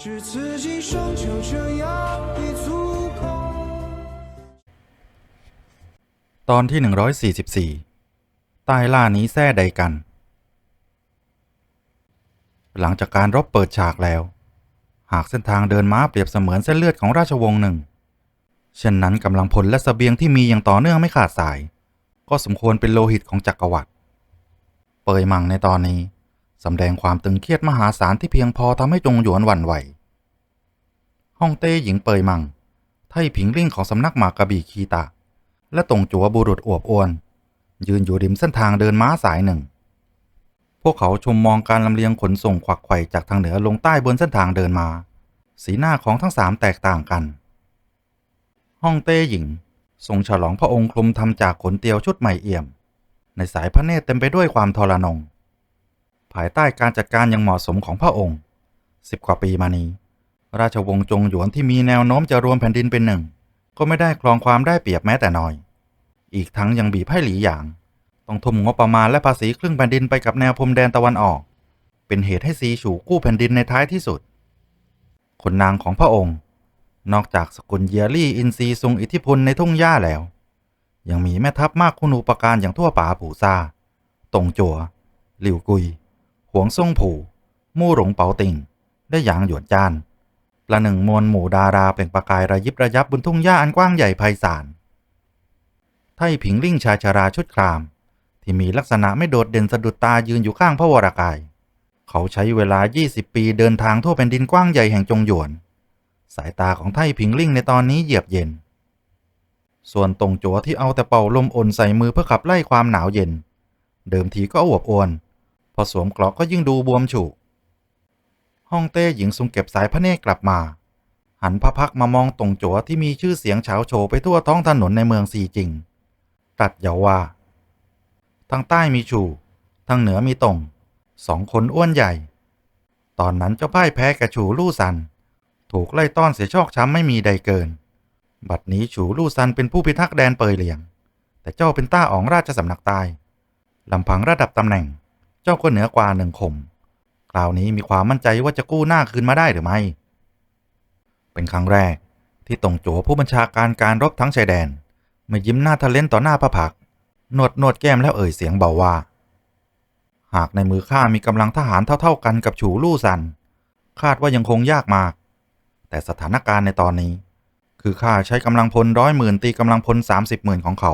只刺激双就这样一粗口。 ตอนที่ 144 ใต้ล่านี้แท้ใดกัน หลังจากการรบเปิดฉากแล้ว หากเส้นทางเดินม้าเปรียบเสมือนเส้นเลือดของราชวงศ์หนึ่ง เช่นนั้นกำลังพลและสเสบียงที่มีอย่างต่อเนื่องไม่ขาดสาย ก็สมควรเป็นโลหิตของจักรวรรดิ เปยมังในตอนนี้ สำแดงความตึงเครียดมหาศาลที่เพียงพอทำให้จงหยวนหวั่นไหวฮ่องเต้หญิงเปยมัง ไทผิงลิ่งของสำนักหมากกระบี่คีตาและตงจัวบุรุษอวบอ้วน ยืนอยู่ริมเส้นทางเดินม้าสายหนึ่ง พวกเขาชมมองการลำเลียงขนส่งขวักไขว่จากทางเหนือลงใต้บนเส้นทางเดินมา สีหน้าของทั้งสามแตกต่างกันห้องเต้หญิง ทรงฉลองพระองค์คลุมทำจากขนเตียวชุดใหม่เอี่ยม ในสายพระเนตรเต็มไปด้วยความทรนง ภายใต้การจัดการอย่างเหมาะสมของพระองค์สิบกว่าปีมานี้ ราชวงศ์จงหยวนที่มีแนวโน้มจะรวมแผ่นดินเป็นหนึ่ง ก็ไม่ได้ครองความได้เปรียบแม้แต่น้อย อีกทั้งยังบีบให้หลีหยาง ต้องทุ่มงบประมาณและภาษีครึ่งแผ่นดินไปกับแนวพรมแดนตะวันออก เป็นเหตุให้ซีฉูกู้แผ่นดินในท้ายที่สุดคนนางของพระองค์ นอกจากสกุลเยียรี่อินซีทรงอิทธิพลในทุ่งหญ้าแล้ว ยังมีแม่ทัพมากคุณูปการอย่างทั่วป่าผู่ซาตงจัว หลิวกุย หวงซ่งผู่มู่หลงเปาติงและหยางหยวนจานประหนึ่งมวลหมู่ดาราเปล่งประกายระยิบระยับบนทุ่งหญ้าอันกว้างใหญ่ไพศาล ไท่ผิงลิ่งชายชาราชุดคราม ที่มีลักษณะไม่โดดเด่นสะดุดตายืนอยู่ข้างพระวรากาย เขาใช้เวลา 20 ปีเดินทางทั่วแผ่นดินกว้างใหญ่แห่งจงหยวน สายตาของไท่ผิงลิ่งในตอนนี้เยือกเย็น ส่วนตงจัวที่เอาแต่เป่าลมอ่นใส่มือเพื่อขับไล่ความหนาวเย็น เดิมทีก็อวบอ้วน อสวมเกราะก็ยิ่งดูบวมฉุกห้องเต้หญิงทรงเก็บสายพระเนตรกลับมา หันพระพักมามองตรงจัวที่มีชื่อเสียงเฉาโฉไปทั่วท้องถนนในเมืองซีจิง ตัดเยาว่า ทางใต้มีชูทางเหนือมีตงสองคนอ้วนใหญ่ ตอนนั้นเจ้าพ่ายแพ้กับชูลู่ซัน ถูกไล่ต้อนเสียชอกช้ำไม่มีใดเกิน บัดนี้ชูลู่ซันเป็นผู้พิทักษ์แดนเปยเหลียง แต่เจ้าเป็นต้าอ๋องราชสำนักใต้ลำพังระดับตำแหน่ง เจ้าก็เหนือกว่าหนึ่งขมคราวนี้มีความมั่นใจว่าจะกู้หน้าคืนมาได้หรือไม่ เป็นครั้งแรกที่ตงโจผู้บัญชาการการรบทั้งชายแดนมายิ้มหน้าทะเลนต่อหน้าพระพักตร์นวดหนวดแก้มแล้วเอ่ยเสียงเบาว่า หากในมือข้ามีกำลังทหารเท่าๆกันกับฉูลู่ซัน คาดว่ายังคงยากมาก แต่สถานการณ์ในตอนนี้ คือข้าใช้กำลังพลร้อยหมื่นตีกำลังพลสามสิบหมื่นของเขา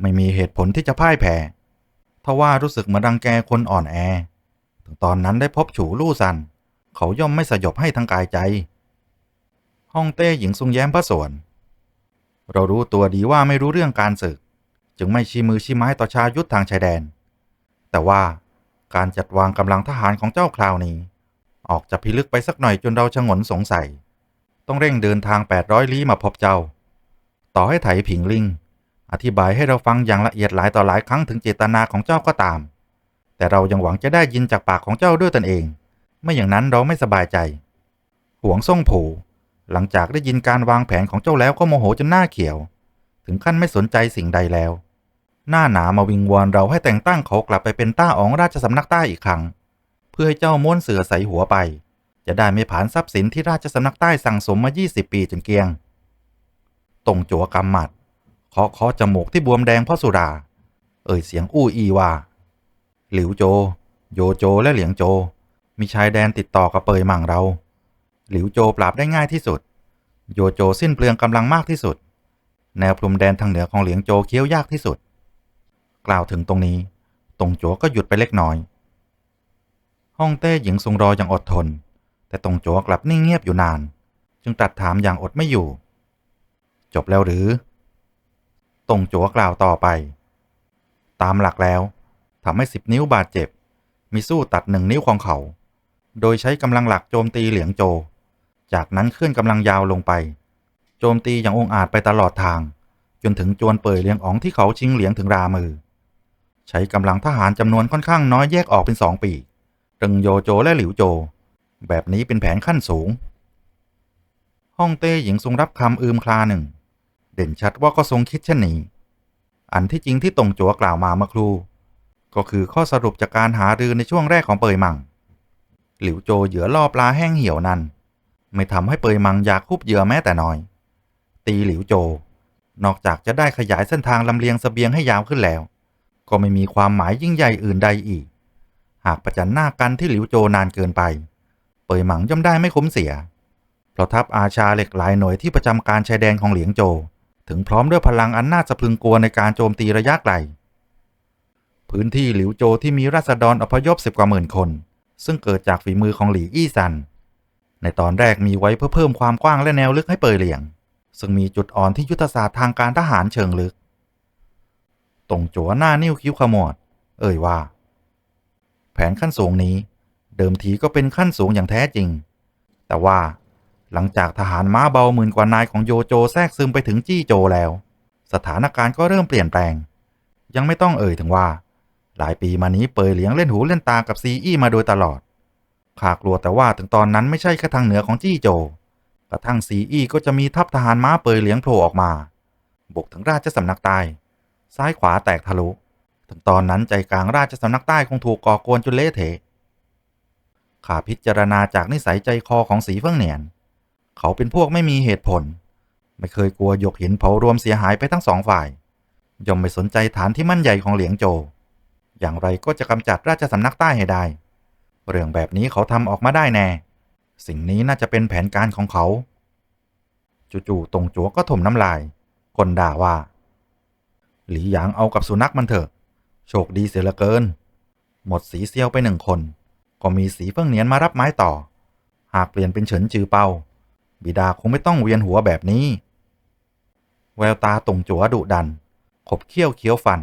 ไม่มีเหตุผลที่จะพ่ายแพ้ ทว่ารู้สึกเหมือนรังแกคนอ่อนแอ ถึงตอนนั้นได้พบฉูลู่ซัน เขาย่อมไม่สยบให้ทั้งกายใจ ห้องเต้หญิงทรงแย้มพระสวน เรารู้ตัวดีว่าไม่รู้เรื่องการศึก จึงไม่ชี้มือชี้ไม้ต่อชายุทธทางชายแดน แต่ว่าการจัดวางกำลังทหารของเจ้าคราวนี้ ออกจะพิลึกไปสักหน่อยจนเราชะงนสงสัย ต้องเร่งเดินทาง800ลี้มาพบเจ้า ต่อให้ไถผิงลิง อธิบายให้เราฟังอย่างละเอียดหลายต่อหลายครั้งถึงเจตนาของเจ้าก็ตาม แต่เรายังหวังจะได้ยินจากปากของเจ้าด้วยตนเอง ไม่อย่างนั้นเราไม่สบายใจ ห่วงซ่งผูหลังจากได้ยินการวางแผนของเจ้าแล้วก็โมโหจนหน้าเขียว ถึงขั้นไม่สนใจสิ่งใดแล้ว หน้าหนามาวิงวอนเราให้แต่งตั้งเขากลับไปเป็นต้าอ๋องราชสำนักใต้อีกครั้ง เพื่อให้เจ้าม้วนเสือใสหัวไป จะได้ไม่ผ่านทรัพย์สินที่ราชสำนักใต้สั่งสมมา 20 ปีจนเกลียงตรงจัวกำหมัด เคาะเคาะจมูกที่บวมแดงเพราะสุรา เอ่ยเสียงอู้อีว่า หลิวโจ โยโจและเหลียงโจ มีชายแดนติดต่อกับเปยมังเรา หลิวโจปราบได้ง่ายที่สุด โยโจสิ้นเปลืองกำลังมากที่สุด แนวพรมแดนทางเหนือของเหลียงโจเคี้ยวยากที่สุด กล่าวถึงตรงนี้ตงโจก็หยุดไปเล็กน้อย ห้องเต้หญิงทรงรออย่างอดทน แต่ตงโจกลับนิ่งเงียบอยู่นาน จึงตัดถามอย่างอดไม่อยู่ จบแล้วหรือ ตรงโจกล่าวต่อไป ตามหลักแล้วทำให้สิบนิ้วบาดเจ็บ มีสู้ตัดหนึ่งนิ้วของเขา โดยใช้กำลังหลักโจมตีเหลียงโจ จากนั้นเคลื่อนกำลังยาวลงไป โจมตีอย่างองอาจไปตลอดทาง จนถึงจวนเป่ยเลียงอ๋องที่เขาชิงเหลียงถึงรามือ ใช้กำลังทหารจำนวนค่อนข้างน้อยแยกออกเป็นสองปีกตึงโยโจและหลิวโจ แบบนี้เป็นแผนขั้นสูงฮ่องเต้หญิงทรงรับคำอืมคลาหนึ่ง เด่นชัดว่าก็ทรงคิดเช่นนี้ อันที่จริงที่ตรงจัวกล่าวมาเมื่อครู่ ก็คือข้อสรุปจากการหารือในช่วงแรกของเปยมัง หลิวโจเหยื่อล่อปลาแห้งเหี่ยวนั้น ไม่ทำให้เปยมังอยากคุบเหยื่อแม้แต่น้อย ตีหลิวโจ นอกจากจะได้ขยายเส้นทางลำเลียงสเสบียงให้ยาวขึ้นแล้ว ก็ไม่มีความหมายยิ่งใหญ่อื่นใดอีก หากประจันหน้ากันที่หลิวโจนานเกินไป เปยหมังย่อมได้ไม่คุ้มเสียเพราะทัพอาชาเหล็กหลายหน่วยที่ประจำการชายแดนของเหลียงโจ ถึงพร้อมด้วยพลังอันน่าสะพรึงกลัวในการโจมตีระยะไกล พื้นที่หลิวโจที่มีราษฎรอพยพสิบกว่าหมื่นคน ซึ่งเกิดจากฝีมือของหลี่อี้ซัน ในตอนแรกมีไว้เพื่อเพิ่มความกว้างและแนวลึกให้เปยเหลียง ซึ่งมีจุดอ่อนที่ยุทธศาสตร์ทางการทหารเชิงลึกตรงจัวหน้านิ้วคิ้วขมวด เอ่ยว่า แผนขั้นสูงนี้ เดิมทีก็เป็นขั้นสูงอย่างแท้จริง แต่ว่า หลังจากทหารม้าเบาหมื่นกว่านายของโยโจแทรกซึมไปถึงจี้โจแล้ว สถานการณ์ก็เริ่มเปลี่ยนแปลง ยังไม่ต้องเอ่ยถึงว่า หลายปีมานี้เปยเหลียงเล่นหูเล่นตากับซีอี้มาโดยตลอดข้ากลัวแต่ว่าถึงตอนนั้นไม่ใช่แค่ทางเหนือของจี้โจ กระทั่งซีอี้ก็จะมีทัพทหารม้าเปยเหลียงโผล่ออกมา บุกถึงราชสำนักใต้ ซ้ายขวาแตกทะลุ ถึงตอนนั้นใจกลางราชสำนักใต้คงถูกก่อกวนจนเละเทะข้าพิจารณาจากนิสัยใจคอของสีเฟิงเหนียน เขาเป็นพวกไม่มีเหตุผล ไม่เคยกลัวหยกหินเผารวมเสียหายไปทั้งสองฝ่าย ย่อมไม่สนใจฐานที่มั่นใหญ่ของเหลียงโจ อย่างไรก็จะกำจัดราชสำนักใต้ให้ได้ เรื่องแบบนี้เขาทำออกมาได้แน่ สิ่งนี้น่าจะเป็นแผนการของเขา จู่ๆตรงจัวก็ถมน้ำลายกลด่าว่า หลีหยางเอากับสุนัขมันเถอะ โชคดีเสียเหลือเกิน หมดสีเซียวไปหนึ่งคน ก็มีสีเฟิ่งเนียนมารับไม้ต่อ หากเปลี่ยนเป็นเฉินจือเปา บิดาคงไม่ต้องเวียนหัวแบบนี้ แววตาตรงจัวดุดัน ขบเคี้ยวเคี้ยวฟัน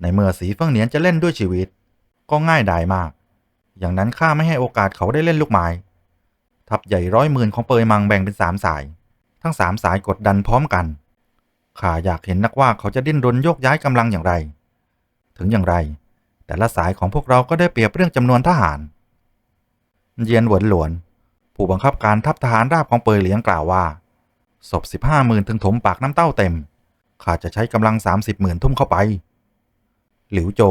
ในเมื่อสีเฟิ่งเหนียนจะเล่นด้วยชีวิต ก็ง่ายดายมาก อย่างนั้นข้าไม่ให้โอกาสเขาได้เล่นลูกไม้ทัพใหญ่ร้อยหมื่นของเปยมังแบ่งเป็นสามสาย ทั้งสามสายกดดันพร้อมกันข้าอยากเห็นนักว่าเขาจะดิ้นรนโยกย้ายกำลังอย่างไร ถึงอย่างไร แต่ละสายของพวกเราก็ได้เปรียบเรื่องจำนวนทหาร เยียนหวนหลวน ผู้บังคับการทัพทหารราบของเปยเหลียงกล่าวว่าศพสิบห้าหมื่นถึงถมปากน้ำเต้าเต็ม ข้าจะใช้กำลังสามสิบหมื่นทุ่มเข้าไป หลิวโจ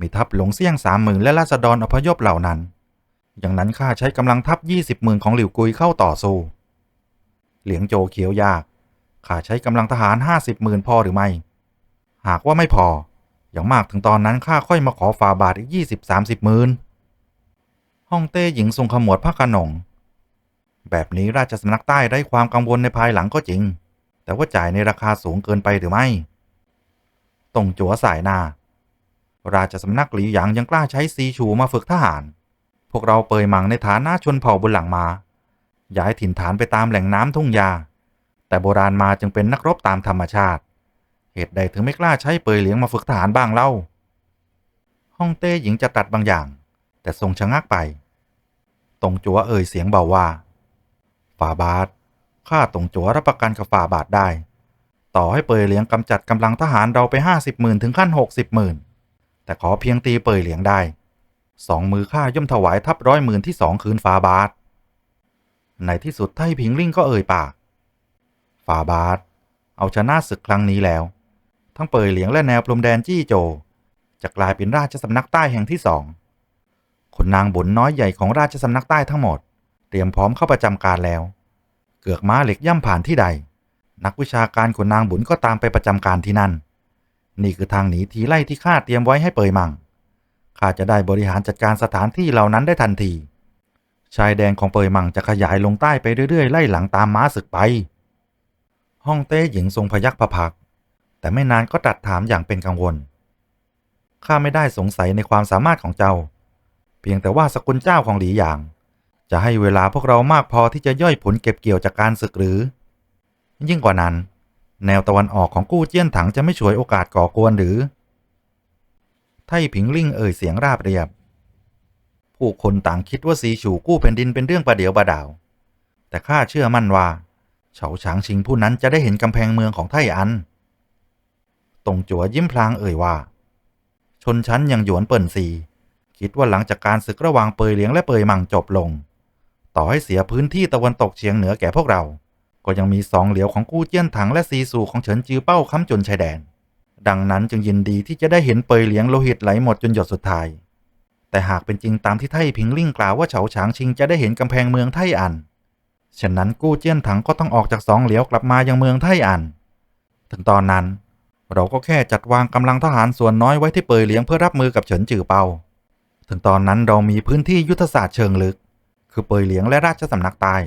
มีทัพหลงเซี่ยงสามหมื่นและราษฎรอพยพเหล่านั้น อย่างนั้นข้าใช้กำลังทัพยี่สิบหมื่นของหลิวกุยเข้าต่อสู้ เหลียงโจเขียวยาก ข้าใช้กำลังทหารห้าสิบหมื่นพอหรือไม่ หากว่าไม่พอ อย่างมากถึงตอนนั้นข้าค่อยมาขอฝาบาทอีกยี่สิบสามสิบหมื่น ฮ่องเต้หญิงทรงขมวดพระขนง แบบนี้ราชสำนักใต้ได้ความกังวลในภายหลังก็จริง แต่ว่าจ่ายในราคาสูงเกินไปหรือไม่ตรงจัวสายนา ราชสำนักหลีหยางยังกล้าใช้ซีชูมาฝึกทหาร พวกเราเปยมังในฐานะชนเผ่าบนหลังมา ย้ายถิ่นฐานไปตามแหล่งน้ำทุ่งยา แต่โบราณมาจึงเป็นนักรบตามธรรมชาติ เหตุใดถึงไม่กล้าใช้เปยเหลียงมาฝึกทหารบ้างเล่าฮ่องเต้หญิงจะตัดบางอย่าง แต่ทรงชะงักไป ตรงจัวเอ่ยเสียงเบาว่า ฝ่าบาทข้าตรงจัวรับประกันกับฝ่าบาทได้ ต่อให้เปยเหลียงกำจัดกำลังทหารเราไปห้าสิบหมื่นถึงขั้นหกสิบหมื่นแต่ขอเพียงตีเปยเหลียงได้สองมือข้าย่อมถวายทัพร้อยหมื่นที่สองคืนฝ่าบาท ในที่สุดไท่ผิงลิ่งก็เอ่ยปากฝ่าบาท เอาชนะศึกครั้งนี้แล้ว ทั้งเปยเหลียงและแนวพรมแดนจี้โจ จะกลายเป็นราชสำนักใต้แห่งที่สองคนนางบุญน้อยใหญ่ของราชสำนักใต้ทั้งหมด เตรียมพร้อมเข้าประจำการแล้ว เกือกม้าเหล็กย่ำผ่านที่ใด นักวิชาการขุนนางบุญก็ตามไปประจำการที่นั่น นี่คือทางหนีทีไล่ที่ข้าเตรียมไว้ให้เปยมังข้าจะได้บริหารจัดการสถานที่เหล่านั้นได้ทันที ชายแดนของเปยมังจะขยายลงใต้ไปเรื่อยๆ ไล่หลังตามม้าศึกไป ห้องเต้หญิงทรงพยักพพัก แต่ไม่นานก็ตรัสถามอย่างเป็นกังวล ข้าไม่ได้สงสัยในความสามารถของเจ้า เพียงแต่ว่าสกุลเจ้าของหลีหยาง จะให้เวลาพวกเรามากพอที่จะย่อยผลเก็บเกี่ยวจากการศึกหรือ ยิ่งกว่านั้น แนวตะวันออกของกู้เจี้ยนถังจะไม่ฉวยโอกาสก่อกวนหรือ ไท่ผิงลิ่งเอ่ยเสียงราบเรียบ ผู้คนต่างคิดว่าสีฉูกู้แผ่นดินเป็นเรื่องประเดี๋ยวประดาว แต่ข้าเชื่อมั่นว่าเฉาฉางชิงผู้นั้นจะได้เห็นกำแพงเมืองของไท่อันตงจัวยิ้มพลางเอ่ยว่า ชนชั้นยังหยวนเปิ่นซีคิดว่าหลังจากการศึกระหว่างเปยเหลียงและเปยมังจบลง ต่อให้เสียพื้นที่ตะวันตกเฉียงเหนือแก่พวกเรา ก็ยังมีสองเหลียวของกู้เจี้ยนถังและซีซูของเฉินจือเป้าค้ำจนชายแดน ดังนั้นจึงยินดีที่จะได้เห็นเปยเหลียงโลหิตไหลหมดจนหยดสุดท้าย แต่หากเป็นจริงตามที่ไท่ผิงลิ่งกล่าวว่าเฉาฉางชิงจะได้เห็นกำแพงเมืองไท่อัน ฉะนั้นกู้เจี้ยนถังก็ต้องออกจากสองเหลียวกลับมายังเมืองไท่อัน ถึงตอนนั้นเราก็แค่จัดวางกำลังทหารส่วนน้อยไว้ที่เปยเหลียงเพื่อรับมือกับเฉินจือเปา ถึงตอนนั้นเรามีพื้นที่ยุทธศาสตร์เชิงลึก คือเปยเหลียงและราชสำนักใตาย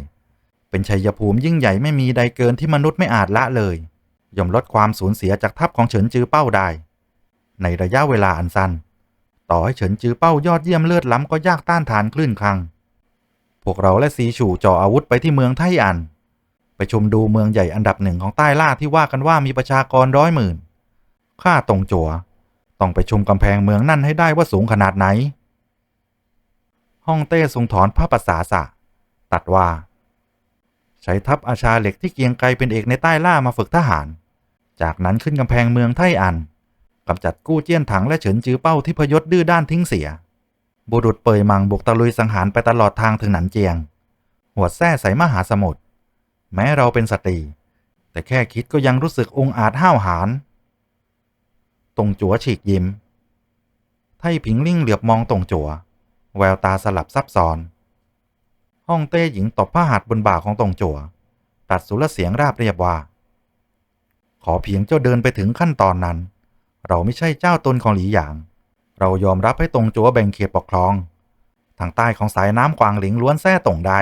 เป็นชัยภูมิยิ่งใหญ่ไม่มีใดเกินที่มนุษย์ไม่อาจละเลยย่อมลดความสูญเสียจากทัพของเฉินจือเป้าได้ ในระยะเวลาอันสั้น ต่อให้เฉินจือเป้ายอดเยี่ยมเลือดล้ำก็ยากต้านทานคลื่นคลัง พวกเราและซีฉู่จ่ออาวุธไปที่เมืองไทอัน ไปชมดูเมืองใหญ่อันดับหนึ่งของใต้ล่าที่ว่ากันว่ามีประชากรร้อยหมื่นข้าตรงจัว ต้องไปชมกำแพงเมืองนั่นให้ได้ว่าสูงขนาดไหน ฮ่องเต้ทรงถอนพระประสาสะ ตัดว่าใช้ทัพอาชาเหล็กที่เกียงไกรเป็นเอกในใต้ล่ามาฝึกทหาร จากนั้นขึ้นกำแพงเมืองไทอันกำจัดกู้เจี้ยนถังและเฉินจือเป้าที่พยศดื้อด้านทิ้งเสีย บุรุษเปยมังบุกตะลุยสังหารไปตลอดทางถึงหนันเจียง หัวแท้ใสมหาสมุทร แม้เราเป็นสตรี แต่แค่คิดก็ยังรู้สึกองอาจห้าวหาญตรงจัวฉีกยิ้ม ไทผิงลิ่งเหลือบมองตรงจัว แววตาสลับซับซ้อน ห้องเต้หญิงตบผ้าหัดบนบ่าของตรงจัว ตัดสุรเสียงราบเรียบว่า ขอเพียงเจ้าเดินไปถึงขั้นตอนนั้น เราไม่ใช่เจ้าตนของหลีหยาง เรายอมรับให้ตรงจัวแบ่งเขตปกครอง ทางใต้ของสายน้ำกวางหลิงล้วนแท้ตรงได้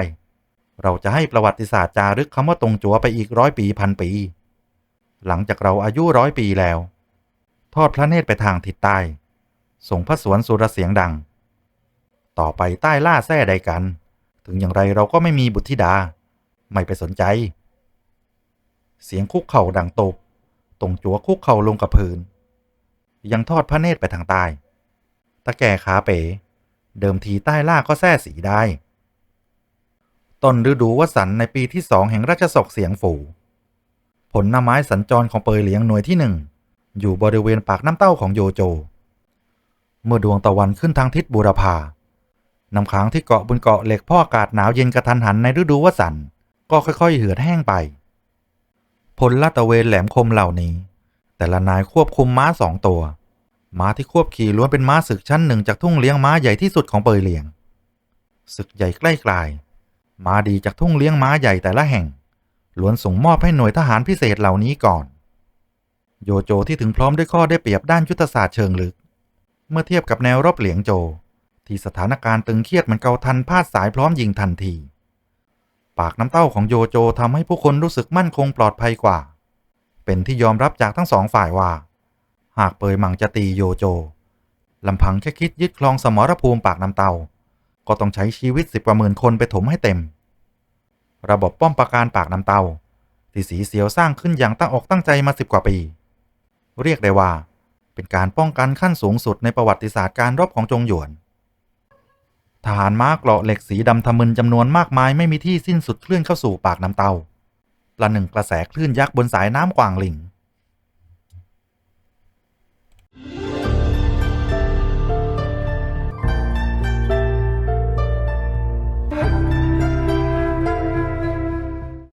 เราจะให้ประวัติศาสตร์จารึกคำว่าตรงจัวไปอีกร้อยปีพันปี หลังจากเราอายุร้อยปีแล้ว ทอดพระเนตรไปทางทิศใต้ส่งพระสวนสุรเสียงดัง ต่อไปใต้ล่าแท้ใดกัน ถึงอย่างไรเราก็ไม่มีบุตรธิดา ไม่ไปสนใจ เสียงคุกเข่าดังตบตรงจัวคุกเข่าลงกับพื้น ยังทอดพระเนตรไปทางใต้ตะแก่ขาเป๋ เดิมทีใต้ล่าก็แท้สีได้ต้นฤดูวสันในปีที่สองแห่งราชสกเสียงฝูผลหน้ำไม้สัญจรของเปยเหลียงหน่วยที่หนึ่งอยู่บริเวณปากน้ำเต้าของโยโจ เมื่อดวงตะวันขึ้นทางทิศบูรพา น้ำค้างที่เกาะบนเกาะเหล็กพ่ออากาศหนาวเย็นกระทันหันในฤดูวสันต์ก็ค่อยๆ เหือดแห้งไป พลลาดตะเวนแหลมคมเหล่านี้ แต่ละนายควบคุมม้าสองตัว ม้าที่ควบขี่ล้วนเป็นม้าศึกชั้นหนึ่งจากทุ่งเลี้ยงม้าใหญ่ที่สุดของเปยเหลียง ศึกใหญ่ใกล้กลายม้าดีจากทุ่งเลี้ยงม้าใหญ่แต่ละแห่งล้วนส่งมอบให้หน่วยทหารพิเศษเหล่านี้ก่อน โยโจที่ถึงพร้อมด้วยข้อได้เปรียบด้านยุทธศาสตร์เชิงลึก เมื่อเทียบกับแนวรบเหลียงโจ ที่สถานการณ์ตึงเครียดเหมือนเกาทันพาดสายพร้อมยิงทันที ปากน้ำเต้าของโยโจทำให้ผู้คนรู้สึกมั่นคงปลอดภัยกว่า เป็นที่ยอมรับจากทั้งสองฝ่ายว่า หากเปยมังจะตีโยโจลำพังแค่คิดยึดคลองสมรภูมิปากน้ำเต้า ก็ต้องใช้ชีวิตสิบกว่าหมื่นคนไปถมให้เต็ม ระบบป้อมปราการปากน้ำเต้าที่สีเสียวสร้างขึ้นอย่างตั้งอกตั้งใจมาสิบกว่าปี เรียกได้ว่า เป็นการป้องกันขั้นสูงสุดในประวัติศาสตร์การรบของจงหยวน ทหารม้าเกราะเหล็กสีดำทะมึนจำนวนมากมายไม่มีที่สิ้นสุดเคลื่อนเข้าสู่ปากน้ำเตาประหนึ่งกระแสคลื่นยักษ์บนสายน้ำกวางหลิง